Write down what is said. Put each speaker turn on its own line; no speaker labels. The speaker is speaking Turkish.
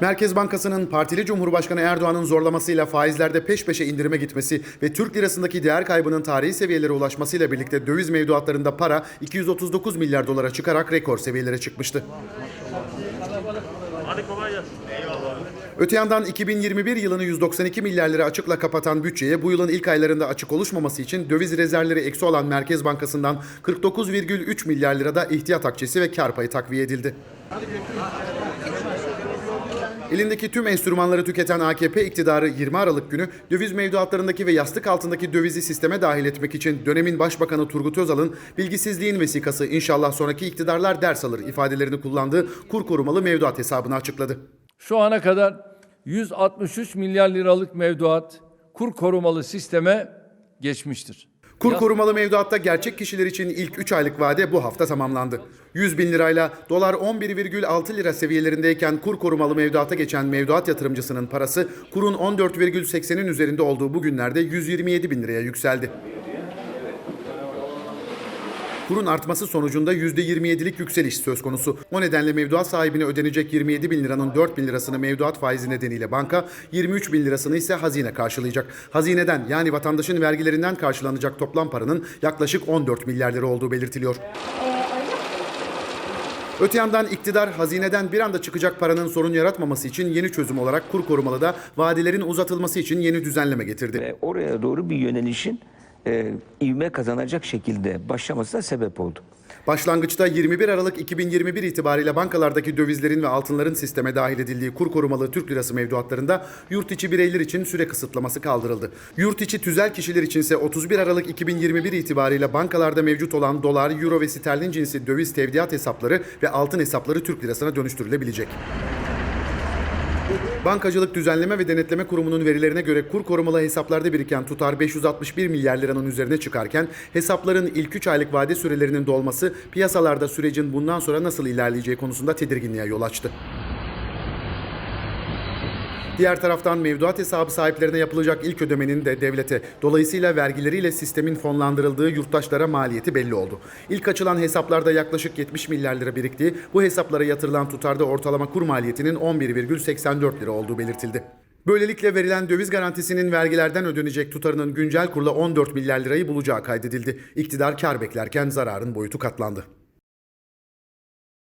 Merkez Bankası'nın partili Cumhurbaşkanı Erdoğan'ın zorlamasıyla faizlerde peş peşe indirime gitmesi ve Türk lirasındaki değer kaybının tarihi seviyelere ulaşmasıyla birlikte döviz mevduatlarında para 239 milyar dolara çıkarak rekor seviyelere çıkmıştı. Öte yandan 2021 yılını 192 milyar lira açıkla kapatan bütçeye bu yılın ilk aylarında açık oluşmaması için döviz rezervleri eksi olan Merkez Bankası'ndan 49,3 milyar lirada ihtiyat akçesi ve kar payı takviye edildi. Elindeki tüm enstrümanları tüketen AKP iktidarı 20 Aralık günü döviz mevduatlarındaki ve yastık altındaki dövizi sisteme dahil etmek için dönemin Başbakanı Turgut Özal'ın bilgisizliğin vesikası inşallah sonraki iktidarlar ders alır ifadelerini kullandığı kur korumalı mevduat hesabını açıkladı.
Şu ana kadar 163 milyar liralık mevduat kur korumalı sisteme geçmiştir.
Kur korumalı mevduatta gerçek kişiler için ilk 3 aylık vade bu hafta tamamlandı. 100 bin lirayla dolar 11,6 lira seviyelerindeyken kur korumalı mevduata geçen mevduat yatırımcısının parası kurun 14,80'in üzerinde olduğu bu günlerde 127 bin liraya yükseldi. Kurun artması sonucunda %27'lik yükseliş söz konusu. O nedenle mevduat sahibine ödenecek 27 bin liranın 4 bin lirasını mevduat faizi nedeniyle banka, 23 bin lirasını ise hazine karşılayacak. Hazineden yani vatandaşın vergilerinden karşılanacak toplam paranın yaklaşık 14 milyar lira olduğu belirtiliyor. Öte yandan iktidar hazineden bir anda çıkacak paranın sorun yaratmaması için yeni çözüm olarak kur korumalıda vadelerin uzatılması için yeni düzenleme getirdi.
ve oraya doğru bir yönelişin e, ivme kazanacak şekilde başlamasına sebep oldu.
Başlangıçta 21 Aralık 2021 itibariyle bankalardaki dövizlerin ve altınların sisteme dahil edildiği kur korumalı Türk lirası mevduatlarında yurt içi bireyler için süre kısıtlaması kaldırıldı. Yurt içi tüzel kişiler içinse 31 Aralık 2021 itibariyle bankalarda mevcut olan dolar, euro ve sterlin cinsi döviz tevdiat hesapları ve altın hesapları Türk lirasına dönüştürülebilecek. Bankacılık Düzenleme ve Denetleme Kurumu'nun verilerine göre kur korumalı hesaplarda biriken tutar 561 milyar liranın üzerine çıkarken hesapların ilk 3 aylık vade sürelerinin dolması piyasalarda sürecin bundan sonra nasıl ilerleyeceği konusunda tedirginliğe yol açtı. Diğer taraftan mevduat hesabı sahiplerine yapılacak ilk ödemenin de devlete, dolayısıyla vergileriyle sistemin fonlandırıldığı yurttaşlara maliyeti belli oldu. İlk açılan hesaplarda yaklaşık 70 milyar lira biriktiği, bu hesaplara yatırılan tutarda ortalama kur maliyetinin 11,84 lira olduğu belirtildi. Böylelikle verilen döviz garantisinin vergilerden ödenecek tutarının güncel kurla 14 milyar lirayı bulacağı kaydedildi. İktidar kar beklerken zararın boyutu katlandı.